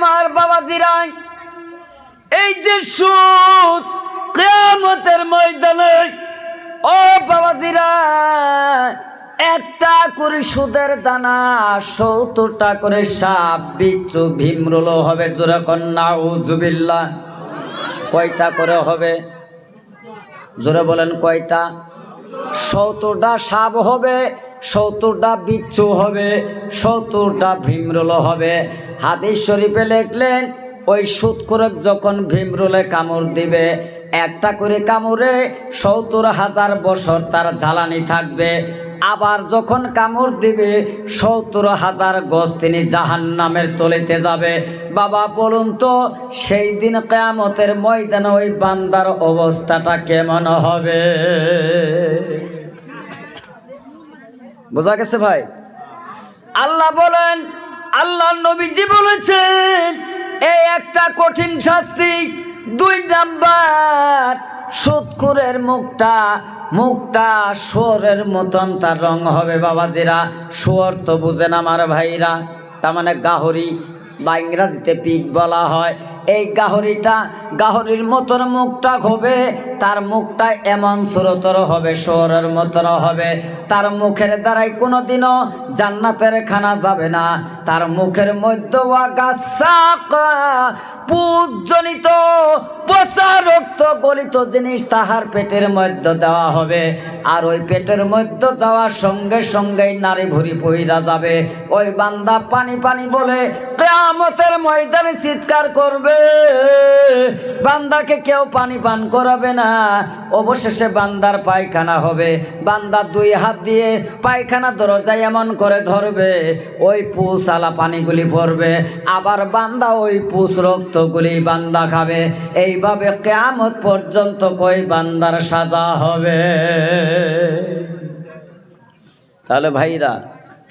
আমার বাবাজিরা এই যে সুদ কেয়ামতের ময়দানে, ও বাবাজিরা একটা করে সুদের দানা সত্তরটা করে সাপ, বিচ্ছু ভীমরুল হবে জোরে কন্যা উজুবিল্লা কয়টা করে হবে? জোরে বলেন কয়টা? সত্তরটা সাপ হবে সত্তরটা বিচ্ছু হবে সত্তরটা ভীমরুল হবে। হাদিস শরীফে লেখলেন, ওই সুদ করে যখন ভীমরুলে কামড় দিবে, একটা করে কামড়ে সত্তর হাজার বছর তার জ্বালানি থাকবে। আবার যখন কামড় দিবে, সত্তর হাজার গজ তিনি জাহান নামের তলিতে যাবে। বাবা, বলুন তো, সেই দিন কেয়ামতের ময়দানে ওই বান্দার অবস্থাটা কেমন হবে? বোঝা গেছে ভাই? আল্লাহ বলেন আল্লাহ নবীজি বলেছেন, এই একটা কঠিন শাস্তি, দুই নাম্বার সুৎকুরের মুখটা মুখটা সোরের মতন, তার রং হবে বাবাজিরা। সোর তো বুঝেন আমার ভাইরা। তার মানে গাহরি বা ইংরাজিতে পিক বলা হয়। এই গাহরিটা, গাহরির মতন মুখটা হবে, তার মুখটা এমন সুরতর হবে, সোরের মতন হবে। তার মুখের দ্বারাই কোনোদিনও জান্নাতের খানা যাবে না। তার মুখের মধ্যে পূজনিত পচা রক্ত গলিত জিনিস তাহার পেটের মধ্যে দেওয়া হবে। আর ওই পেটের মধ্যে যাওয়ার সঙ্গে সঙ্গেই নারী ভুরি পইরা যাবে। ওই বান্দা পানি পানি বলে, কেয়ামতের ময়দানে চিৎকার করবে। বান্দাকে কেউ পানি পান করাবে না। অবশেষে বান্দার পায়খানা হবে। বান্দা দুই হাত দিয়ে পায়খানা দরজায় এমন করে ধরবে, ওই পুষ আলা পানিগুলি ভরবে। আবার বান্দা ওই পুষ রক্তগুলি বান্দা খাবে? এইভাবে কেয়ামত পর্যন্ত কই বান্দার সাজা হবে? তাহলে ভাইরা,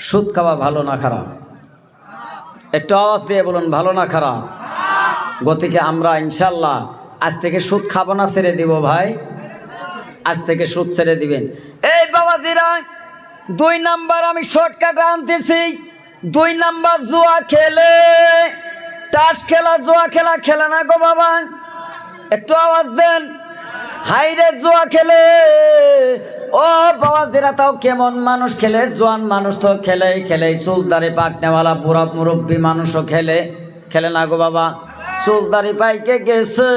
সুদ খাওয়া ভালো না খারাপ? একটু আওয়াজ দিয়ে বলুন, ভালো না খারাপ? গতিকে আমরা ইনশাল্লাহ আজ থেকে সুদ খাব না, ছেড়ে দিব ভাই। আজ থেকে সুদ ছেড়ে দিবেন। এই বাবাজিরা, দুই নাম্বার আমি শর্টকাট আনতেছি। দুই নাম্বার জুয়া খেলে তাস খেলা, জোয়া খেলা খেলে না গো বাবা? একটু আওয়াজ দেন। হাইরে জোয়া খেলে। ও বাবা যেরা তাও কেমন মানুষ খেলে? জোয়ান মানুষ তো খেলে খেলে চুলদারি পাকনেওয়ালা, বুড়া মুরব্বী মানুষও খেলে। খেলে না গো বাবা? চুলদারি পাইকে গেছে।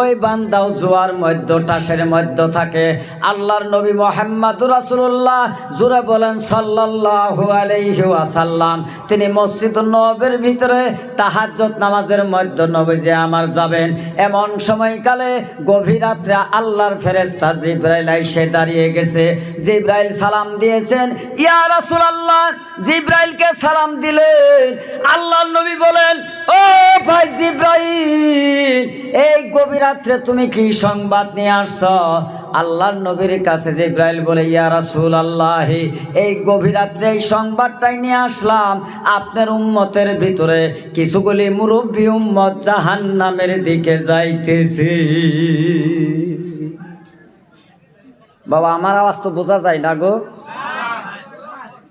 ওই বান্দাও জোয়ার মধ্য, টাসের মধ্য থাকে। আল্লাহর নবী মোহাম্মদ রাসুল্লাহ জুড়ে বলেন, সাল্লাল্লাহু আলাইহি ওয়াসাল্লাম, তিনি মসজিদ নবের ভিতরে তাহাজ্জত নামাজের মধ্য নবী যে আমার যাবেন। এমন সময়কালে গভীর রাত্রে আল্লাহর ফেরেস্তা জিব্রাইল এসে দাঁড়িয়ে গেছে। জিব্রাইল সালাম দিয়েছেন, ইয়া রাসুল আল্লাহ জিব্রাইলকে সালাম দিলেন। আল্লাহর নবী বলেন ও ভাই জিব্রাইল, এই গভীর রাত্রে তুমি কি সংবাদ নিয়ে আসছ? আল্লাহর নবীর কাছে জিব্রাইল বলে, ইয়া রাসূল আল্লাহ এই গভীর রাত্রে এই সংবাদটাই নিয়ে আসলাম। আপনার উম্মতের ভিতরে কিছুগুলি মুরব্বী উম্মত জাহান্নামের দিকে যাইতেছে। বাবা, আমার আওয়াজ তো বোঝা যায় না গো।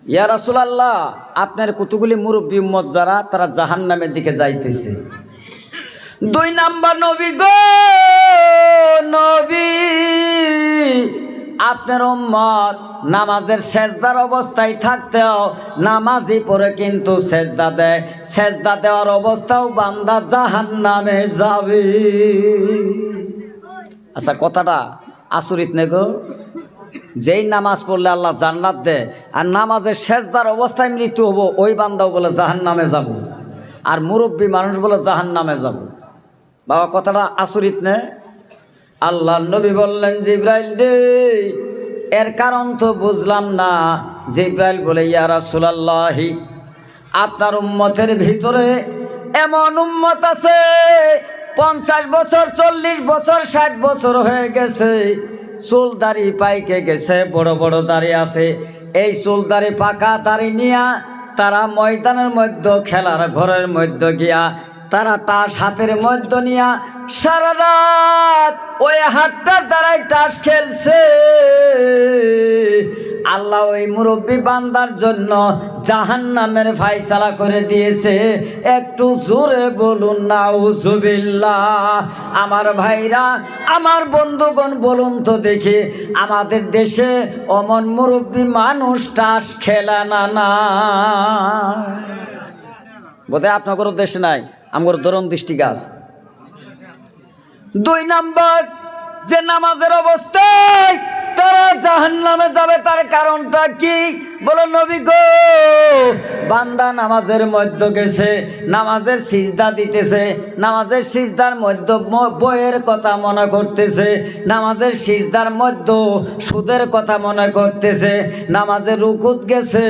ইয়া রাসূলুল্লাহ, আপনার কতগুলি মুরব্বী উম্মত যারা, তারা জাহান্নামের দিকে যাইতেছে। দুই নাম্বার নবী গো, নবী। আপনার উম্মত, নামাজের সেজদার অবস্থায় থাকতেও নামাজি পরে কিন্তু সেজদা দেয়। সেজদা দেওয়ার অবস্থাও বান্দা জাহান্নামে যাবে। আচ্ছা কথাটা আসুরিত নে গো। যেই নামাজ পড়লে আল্লাহ জান্নাত দেয়, আর নামাজের শেষদার অবস্থায় মৃত্যু হব, ওই বান্দাও বলে জাহান নামে যাব। আর মুরব্বী মানুষ বলে জাহান নামে যাব। বাবা, কথাটা আসরিত নে? আল্লাহ নবী বললেন, জিব্রাইল দে এর কারণ তো বুঝলাম না। জিব্রাইল বলে ইয়ারা সুলাল্লাহি আপনার উম্মতের ভিতরে এমন উম্মত আছে, পঞ্চাশ বছর, চল্লিশ বছর, ষাট বছর হয়ে গেছে। চুল দাড়ি পাইকে গেছে, বড় বড় দাড়ি আছে। এই চুল দাড়ি পাকা দাড়ি নিয়া তারা ময়দানের মধ্যে, খেলার ঘরের মধ্যে গিয়া তারা টাস হাতের মধ্য নিয়া সারা রাত ওই হাতটার দ্বারাই টাস খেলছে। আল্লাহ ওই মুরব্বী বান্দার জন্য জাহান নামের ফাইসালা করে দিয়েছে। একটু জোরে বলুন না উজুবিল্লাহ আমার ভাইরা, আমার বন্ধুগণ, বলুন তো দেখি, আমাদের দেশে অমন মুরব্বী মানুষ টাস খেলা না না। বোধহয় আপনাদের দেশে নাই। আমার ধরন দৃষ্টি গাছ। দুই নাম্বার, যে নামাজের অবস্থায় তারা জাহান নামে যাবে, তার কারণটা কি? বলো, নবী গো, বান্দা নামাজের মধ্য গেছে, নামাজের সিজদা দিতেছে, নামাজের সিজদার মধ্য বইয়ের কথা মনে করতেছে, নামাজের সিজদার মধ্য সুদের কথা মনে করতেছে নামাজের রুকুত গেছে,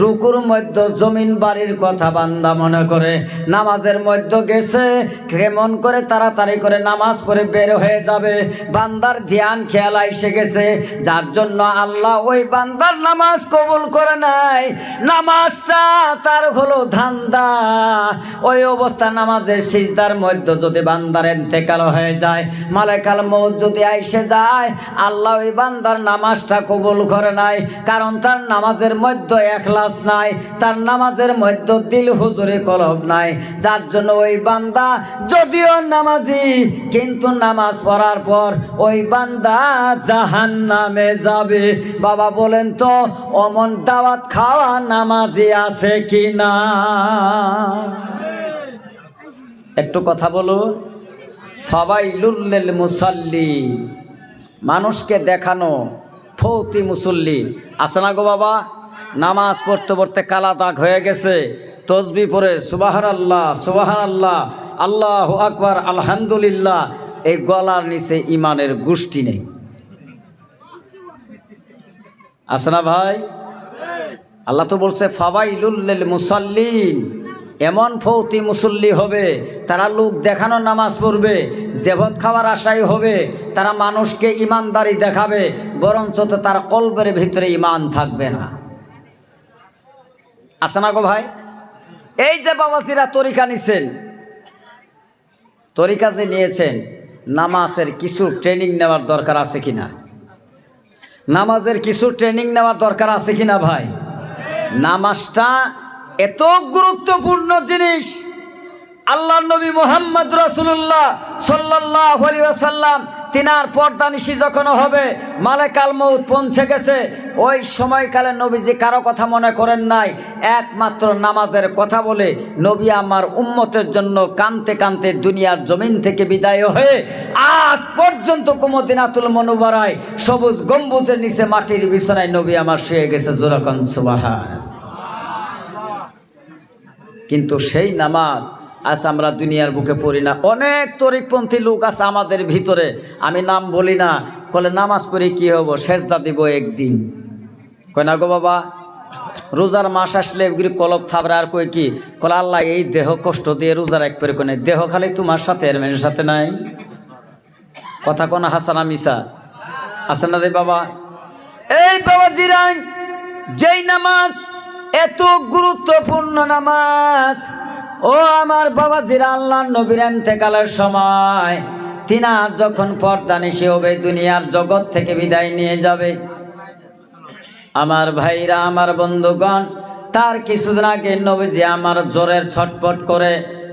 রুকুর মধ্য জমিন বাড়ির কথা বান্দা মনে করে, নামাজের মধ্য গেছে, কেমন করে তাড়াতাড়ি করে নামাজ পড়ে বের হয়ে যাবে, বান্দার ধ্যান, খেয়াল এসে গেছে, যার জন্য আল্লাহ ওই বান্দার নামাজ কবুল করে নাই। নামাজটা তার হলো ধান্দা। ওই অবস্থা নামাজের সিজদার মধ্য যদি বান্দার এন্তেকাল হয়ে যায় মালেকাল মৌত যদি আইসে যায়, আল্লাহ ওই বান্দার নামাজটা কবুল করে নাই। কারণ তার নামাজের মধ্যে এখলাস নাই, তার নামাজের মধ্যে দিল হুজুরে কলব নাই। যার জন্য ওই বান্দা যদিও নামাজি, কিন্তু নামাজ পড়ার পর ওই বান্দা জাহান নামে যাবে। বাবা বলেন তো, অমন দাওয়াত খাওয়া নামাজি আছে কি না একটু কথা বলুন ফাবাইলুল্লিল মুসাল্লি, মানুষকে দেখানো ফৌতি মুসল্লি। আছে না গো বাবা? নামাজ পড়তে পড়তে কালা দাগ হয়ে গেছে, তসবি পরে সুবাহান আল্লাহ সুবাহান আল্লাহ আল্লাহ আকবার, আলহামদুলিল্লাহ, এই গলার নিচে ইমানের গোষ্ঠী নেই। আছে না ভাই? আল্লাহ তো বলছে ফাবাইলুল্লিল মুসাল্লিন। এমন ফৌতি মুসল্লি হবে, তারা লোক দেখানো নামাজ পড়বে জেভত খাওয়ার আশাই হবে, তারা মানুষকে ইমানদারি দেখাবে, বরঞ্চ তো তার কল্পের ভিতরে ইমান থাকবে না। আছে না গো ভাই? এই যে বাবাজিরা তরিকা নিছেন, তরিকা যে নিয়েছেন, নামাজের কিছু ট্রেনিং নেওয়ার দরকার আছে কিনা? নামাজের কিছু ট্রেনিং নেওয়ার দরকার আছে কিনা ভাই? নামাজটা এত গুরুত্বপূর্ণ জিনিস। আল্লাহ নবী মোহাম্মদ রসুল্লাহ সাল্লাহ সাল্লাম তিনার পর্দানিশি যখন হবে মালেকাল মৌত পৌঁছে গেছে। ওই সময়কালে নবীজি কারও কথা মনে করেন নাই, একমাত্র নামাজের কথা বলে নবী আমার উম্মতের জন্য কানতে কানতে দুনিয়ার জমিন থেকে বিদায় হয়ে আজ পর্যন্ত কুমদিনাতুল মনোবরায় সবুজ গম্বুজের নিচে মাটির বিছানায় নবী আমার শুয়ে গেছে, জোরাকন সুবাহান। কিন্তু সেই নামাজ আজ আমরা দুনিয়ার বুকে পড়ি না। অনেক তরিকপন্থী লোক আছে আমাদের ভিতরে। আমি নাম বলি না, কলে নামাজ পড়ি কি হব? সেজদা দিব একদিন। কয় না গো বাবা? রোজার মাস আসলে এগুলি কলব থাবরা আর কই কি? কলে আল্লাহ এই দেহ কষ্ট দিয়ে রোজার এক করে কোনে দেহ খালি তোমার সাথে, এর মেয়ের সাথে নাই। কথা কোন হাসানা মিসা? আছে না রে বাবা? এই বাবা জিরান যেই নামাজ, এত গুরুত্বপূর্ণ নামাজ ও আমার বাবা জিরা আল্লাহ নবীর এতেকালের সময়, তিনার যখন পর্দা নিশে হবে, দুনিয়ার জগৎ থেকে বিদায় নিয়ে যাবে। আমার ভাইরা, আমার বন্ধুগণ, তার কিছুদিন আগে নবীজি আমার জোরের ছটপট করে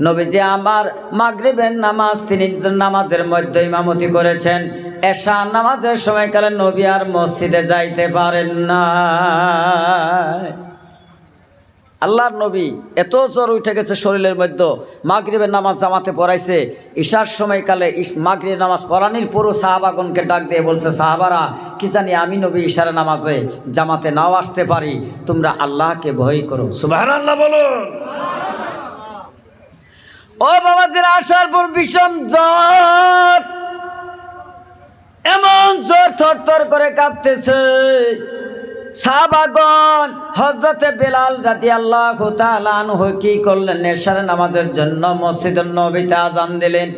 নবীজি আমার মাগরিবের নামাজ, তিনি নামাজের মধ্যে ইমামতি করেছেন। এশা নামাজের সময়কালে নবী আর মসজিদে যাইতে পারেন না আল্লাহর নবী এত জ্বর উঠে গেছে শরীরের মধ্যে, মাগরিবের নামাজ জামাতে পড়াইছে। ঈশার সময়কালে মাগরিব নামাজ পড়ানির পুরো সাহাবাগনকে ডাক দিয়ে বলছে, সাহাবারা, কি জানি আমি নবী ঈশার নামাজে জামাতে নাও আসতে পারি, তোমরা আল্লাহকে ভয় করো। সুবাহ আল্লাহ বলুন। ও বাবাজির আসার পর বিষম জ্বর। এমন জ্বর থর থর করে কাঁদতেছে সাহাবাগন হজরতে বেলাল রাতি আল্লাহ কি করলেন? নেশার নামাজের জন্য মসজিদ নবীতে আজান দিলেন।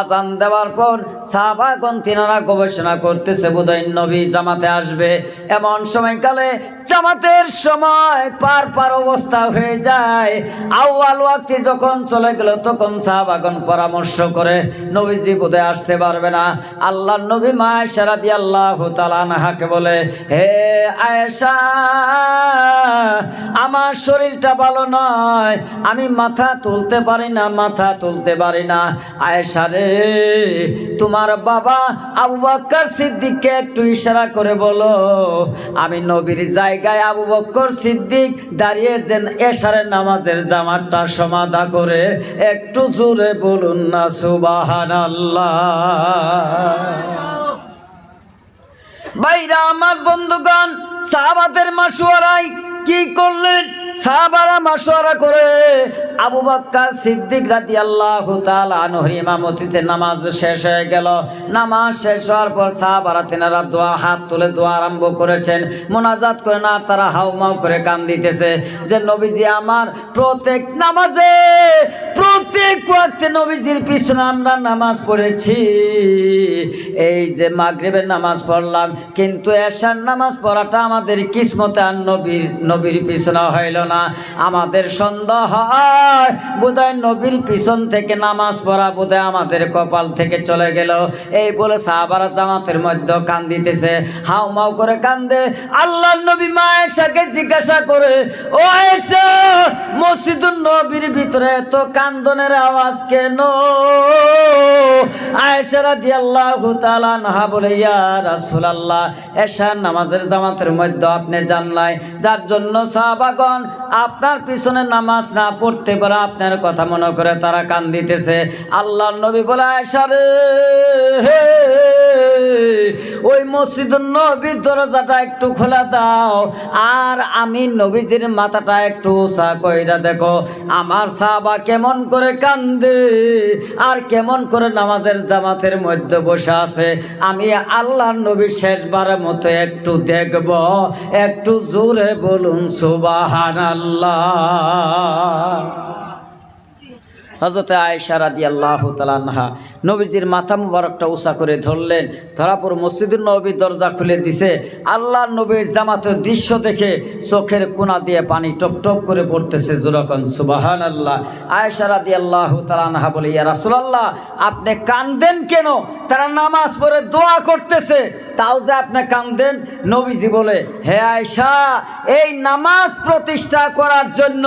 আজান দেওয়ার পর সাহাবাগণ তিনারা গবেষণা করতেছে, বোধহয় নবী জামাতে আসবে। এমন সময়কালে জামাতের সময় পার পার অবস্থা হয়ে যায়। আউয়াল ওয়াক্তি যখন চলে গেল, তখন সাহাবাগণ পরামর্শ করে, নবীজি বোধহয় আসতে পারবে না। আল্লাহ নবী মা দিয়ে আল্লাহ তালানহাকে বলে, হে আয়েশা, আমার শরীরটা ভালো নয়, আমি মাথা তুলতে পারি না, মাথা তুলতে পারি না। আয়েশা রে তোমার বাবা আবু বক্কর সিদ্দিককে একটু ইশারা করে বলো, আমি নবীর জায়গায় আবু বক্কর সিদ্দিক দাঁড়িয়ে যেন এশারের নামাজের জামারটা সমাধা করে একটু জোরে বলুন না সুবাহান ভাইরা, আমার বন্ধুগণ, সাহাবাদের মাসুয়ারাই কি করলেন? নামাজ শেষ হয়ে গেল। নামাজ শেষ হওয়ার পর হাত তুলে আরম্ভ করেছেন। মোনাজাত করে না, তারা করে দিতেছে যে, নবীজি, আমার প্রত্যেক নামাজে প্রত্যেক ওয়াক্তে নবীজির পিছনে আমরা নামাজ পড়েছি। এই যে মাগরিবের নামাজ পড়লাম, কিন্তু এশার নামাজ পড়াটা আমাদের কিসমতে আর নবীর নবীর পিছনে হইল না। আমাদের সন্দেহ হয়, বোধহয় নবীর পিছন থেকে নামাজ পড়া বোধহয় আমাদের কপাল থেকে চলে গেল। এই বলে সাহাবারা জামাতের মধ্যে কান দিতেছে, হাউ মাউ করে কান্দে। আল্লাহ নবী মা আয়েশাকে জিজ্ঞাসা করে, ও আয়েশা মসজিদুল নবীর ভিতরে এত কান্দনের আওয়াজ কেন? আয়েশা রাদিয়াল্লাহু তাআলা আনহা বলে, ইয়া রাসূলুল্লাহ, এশার নামাজের জামাতের মধ্যে আপনি জানলাই। যার জন্য সাহাবাগণ আপনার পিছনে নামাজ না পড়তে পারে, আপনার কথা মনে করে তারা কান দিতেছে আল্লাহ নবী বলে, আয়েশা রে ওই মসজিদ নবীর দরজাটা একটু খোলা দাও, আর আমি নবীজির মাথাটা একটু উঁচা কইরা দেখো। আমার সাহাবা কেমন করে কান্দে। আর কেমন করে নামাজের জামাতের মধ্যে বসে আছে? আমি আল্লাহর নবী শেষবারের মতো একটু দেখব। একটু জোরে বলুন সুবাহান আল্লাহ হজরতে আয়েশা রাদি আল্লাহ তালাহা নবীজির মাথা মুবারকটা উষা করে ধরলেন ধরাপুর মসজিদুর নবীর দরজা খুলে দিছে। আল্লাহ নবীর জামাতের দৃশ্য দেখে চোখের কোনা দিয়ে পানি টপ টপ করে পড়তেছে জোরকন সুবাহান আল্লাহ আয়েশা রাদি আল্লাহ তালাহা বলে, ইয়া রাসুলাল্লাহ, আপনি কান্দেন কেন? তারা নামাজ পড়ে দোয়া করতেছে। তাও যে আপনি কান্দেন? নবীজি বলে, হে আয়েশা, এই নামাজ প্রতিষ্ঠা করার জন্য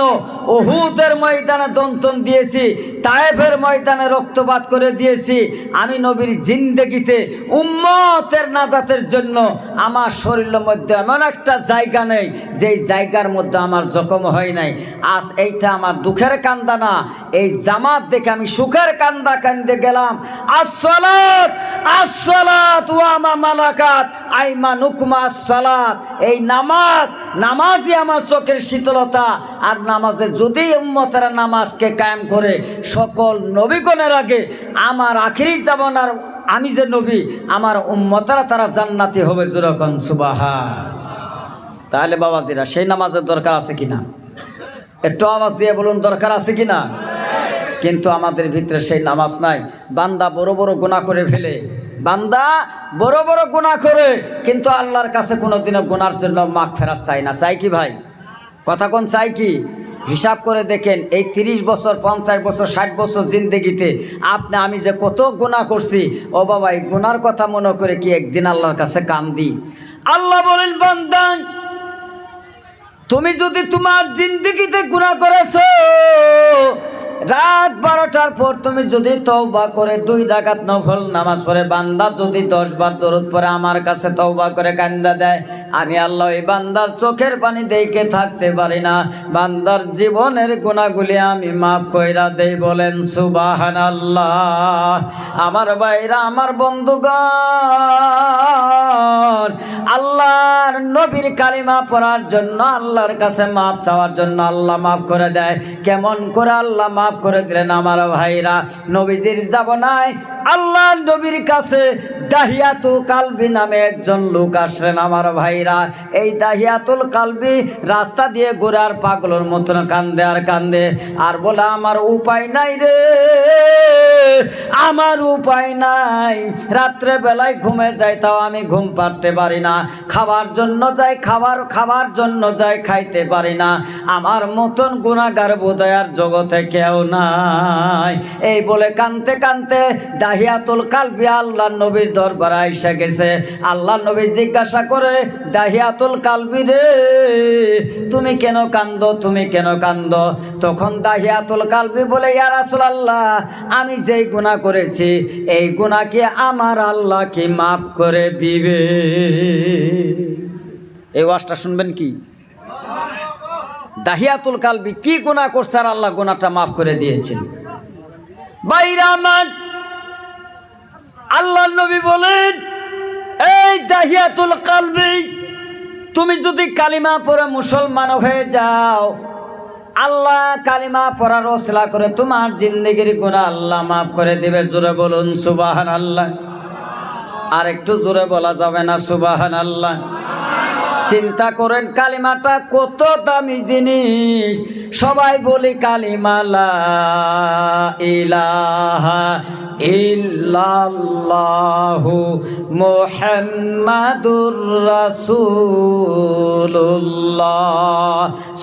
ওহুদের ময়দানে দন্তন দিয়েছি। তায়েফের ময়দানে রক্তপাত করে দিয়েছি। আমি নবীর জিন্দেগিতে উম্মতের নাজাতের জন্য আমার শরীরের মধ্যে এমন একটা জায়গা নেই, যেই জায়গার মধ্যে আমার জখম হয় নাই। আজ এইটা আমার দুঃখের কান্দা না, এই জামাত দেখে আমি সুখের কান্দা কান্দে গেলাম। আসসালাত আসসালাত ওয়ামা মালাকাত, আইমা নুকমা সালাত এই নামাজ, নামাজই আমার চোখের শীতলতা। আর নামাজে যদি উম্মতেরা নামাজকে কায়েম করে সকল নবীগণের আগে আমার আখিরি জামানার আমি যে নবী, আমার উম্মতেরা তারা জান্নাতি হবে জুরকন সুবাহা তাহলে বাবাজিরা, সেই নামাজের দরকার আছে কিনা একটু আওয়াজ দিয়ে বলুন, দরকার আছে কিনা কিন্তু আমাদের ভিতরে সেই নামাজ নাই। বান্দা বড় বড় গুণা করে ফেলে। বান্দা বড় বড় গুণা করে, কিন্তু আল্লাহর কাছে কোনোদিনও গুনার জন্য মাখ ফেরাত চাই না। চাই কি ভাই? কথা কোন চাই কি? হিসাব করে দেখেন, এই তিরিশ বছর, পঞ্চাশ বছর, ষাট বছর জিন্দগিতে আপনি আমি যে কত গুণা করছি, ও বাবা, এই গুণার কথা মনে করে কি একদিন আল্লাহর কাছে কান্দি? আল্লাহ বলেন বান্দান তুমি যদি তোমার জিন্দগিতে গুণা করেছ রাত বারোটার পর তুমি যদি তওবা করে দুই জাগাত নফল নামাজ পড়ে, বান্দা যদি দশ বার দরদ পরে আমার কাছে তওবা করে কান্দা দেয়। আমি আল্লাহ এই বান্দার চোখের পানি দেখে থাকতে পারি না। বান্দার জীবনের গুণাগুলি আমি মাফ কইরা দেই বলেন সুবাহান আল্লাহ আমার বাইরা আমার বন্ধুগণ, আল্লাহর নবীর কালিমা পড়ার জন্য, আল্লাহর কাছে মাপ চাওয়ার জন্য আল্লাহ মাফ করে দেয়। কেমন করে আল্লাহ মাফ করে দিলেন আমার ভাইরা। নবীজির যাব নাই আল্লাহ নবীর কাছে দাহিয়াতু কালবি নামে একজন লোক আসলেন আমার ভাইরা। এই দাহিয়াতুল কালবি রাস্তা দিয়ে ঘোরার পাগলের মতন কান্দে আর কান্দে। আর বলে, আমার উপায় নাই রে। আমার উপায় নাই। রাত্রে বেলায় ঘুমে যাই, তাও আমি ঘুম পারতে পারি না। খাবার জন্য যাই, খাবার খাবার জন্য যাই, খাইতে পারি না। আমার মতন গুণাগার বোধয়ার জগতে কেউ নাই। এই বলে কানতে কানতে দাহিয়াতুল কালবি আল্লাহ নবীর দরবারে আইসা গেছে। আল্লাহ নবী জিজ্ঞাসা করে, দাহিয়াতুল কালবি রে, তুমি কেন কান্দ, তুমি কেন কান্দ? তখন দাহিয়াতুল কালবি বলে, ইয়া রাসূলুল্লাহ, আমি যেই গুনাহ করেছি। এই গুনাহকে আমার আল্লাহ কি মাফ করে দিবে? এই ওয়াজটা শুনবেন কি? দাহিয়াতুল কালবি কি গুনাহ করছে আর আল্লাহ গুনাহটা মাফ করে দিয়েছেন। বাইরা আমার আল্লাহ নবী বলেন, এই দাহিয়াতুল কালবি, তুমি যদি কালিমা পরে মুসলমান হয়ে যাও আল্লাহ কালিমা পড়ার ওসলা করে তোমার জিন্দগির গুণা আল্লাহ মাফ করে দিবে। জোরে বলুন সুবাহান আল্লাহ আর একটু জোরে বলা যাবে না সুবাহান আল্লাহ চিন্তা করেন, কালিমাটা কত দামি জিনিস। সবাই বলি কালিমালা ইলাহা ইল্লাল্লাহু মুহাম্মাদুর রাসূলুল্লাহ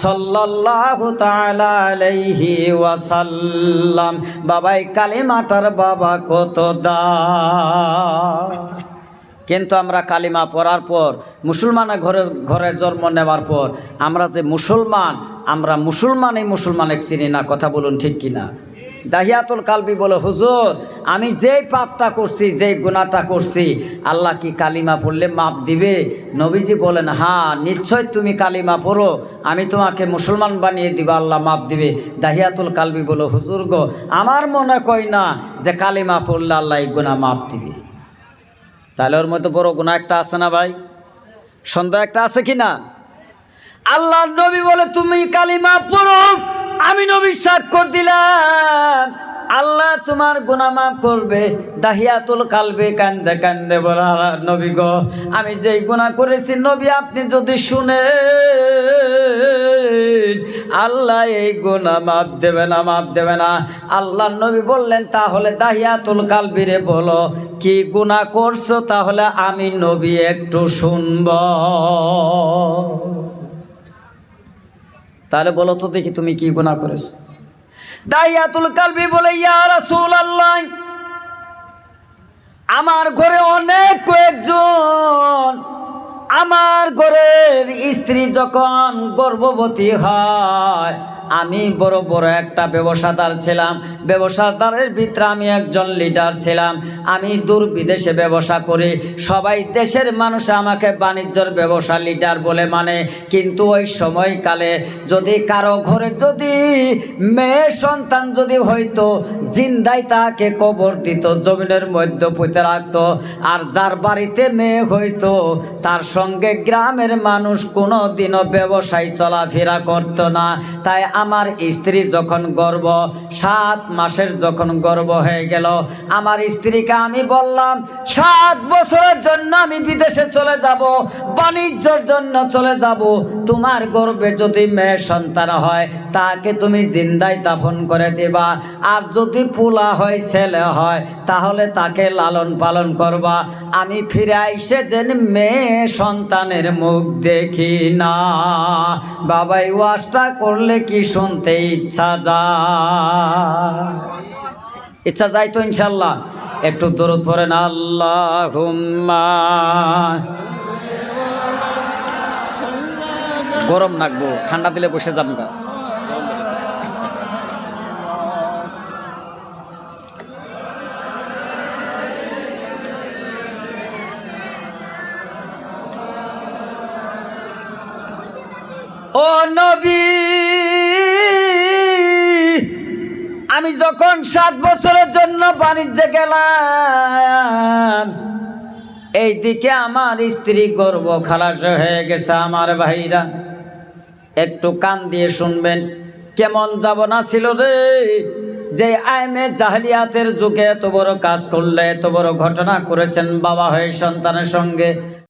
সাল্লাল্লাহু তাআলা আলাইহি ওয়াসাল্লাম। বাবাই, কালিমাটার বাবা কত দাম? কিন্তু আমরা কালিমা পড়ার পর, মুসলমানের ঘরে ঘরে জন্ম নেওয়ার পর, আমরা যে মুসলমান, আমরা মুসলমানই মুসলমানের চিনি না, কথা বলুন ঠিক কিনা? দাহিয়াতুল কালবি বলে, হুজুর, আমি যেই পাপটা করছি, যেই গুণাটা করছি, আল্লাহ কি কালিমা পড়লে মাপ দিবে? নবীজি বলেন হ্যাঁ নিশ্চয় তুমি কালিমা পড়ো, আমি তোমাকে মুসলমান বানিয়ে দিব, আল্লাহ মাপ দিবে। দাহিয়াতুল কালবি বলে, হুজুর গো, আমার মনে কই না যে কালিমা পড়লে আল্লাহ এই গুণা মাপ দিবে। তাহলে ওর মধ্যে বড় গুণা একটা আছে না ভাই? সন্দেহ একটা আছে কি না? আল্লাহ নবী বলে, তুমি কালিমা পড়ো, আমি নবী স্বাক্ষর দিলাম। আল্লাহ তোমার মাফ করবে, দাহিয়াতুল কালবে কান্দে কান্দে বলা নবী গো, আমি যেই গুণা করেছি, নবী আপনি যদি শুনে আল্লাহ এই গুনাহ মাফ দেবে না, মাফ দেবে না। আল্লাহ নবী বললেন, তাহলে দাহিয়াতুল কালবিরে বলো, কি গুনাহ করছ? তাহলে আমি নবী একটু শুনব। তাহলে বলো তো দেখি তুমি কি গুনাহ করেছ। দাহিয়াতুল কালবি বলে, ইয়া রাসূলুল্লাহ, আমার ঘরে অনেক কয়েকজন আমার ঘরের স্ত্রী যখন গর্ভবতী হয় আমি বড় বড় একটা ব্যবসাদার ছিলাম। ব্যবসাদারের ভিতরে আমি একজন লিডার ছিলাম। আমি দূর বিদেশে ব্যবসা করি। সবাই দেশের মানুষ আমাকে বাণিজ্যর ব্যবসা লিডার বলে মানে। কিন্তু ওই সময়কালে যদি কারও ঘরে যদি মেয়ে সন্তান যদি হইতো, জিন্দাই তাকে কবর দিত, জমিনের মধ্যে পুঁতে রাখতো। আর যার বাড়িতে মেয়ে হইতো, তার সঙ্গে গ্রামের মানুষ কোনো দিনও ব্যবসায় চলাফেরা করতো না। তাই আমার স্ত্রী যখন গর্ব, সাত মাসের যখন গর্ব হয়ে গেল, আমার স্ত্রীকে আমি বললাম, সাত বছরের জন্য আমি বিদেশে চলে যাব, বাণিজ্যর জন্য চলে যাব। তোমার গর্বে যদি মেয়ে সন্তান হয়, তাকে তুমি জিন্দায় দাফন করে দেবা। আর যদি পোলা হয়, ছেলে হয়, তাহলে তাকে লালন পালন করবা। আমি ফিরে আইসে যেন মেয়ে সন্তানের মুখ দেখি না। বাবাই ওয়াজটা করলে কি শুনতে ইচ্ছা যায়। ইচ্ছা যায় তো ইনশাল্লাহ। একটু দূরত পড়েন আল্লাহ গরম নাকবো, ঠান্ডা দিলে বসে যাব যখন সাত বছরের জন্য বাণিজ্যে গেলাম, এইদিকে আমার স্ত্রী গর্ব খালাস হয়ে গেছে আমার ভাইরা। একটু কান দিয়ে শুনবেন, কেমন যাব না ছিল রে? যে আইমে জাহলিয়াতের যুগে এত বড় কাজ করলে, এত বড় ঘটনা করেছেন বাবা হয়ে সন্তানের সঙ্গে।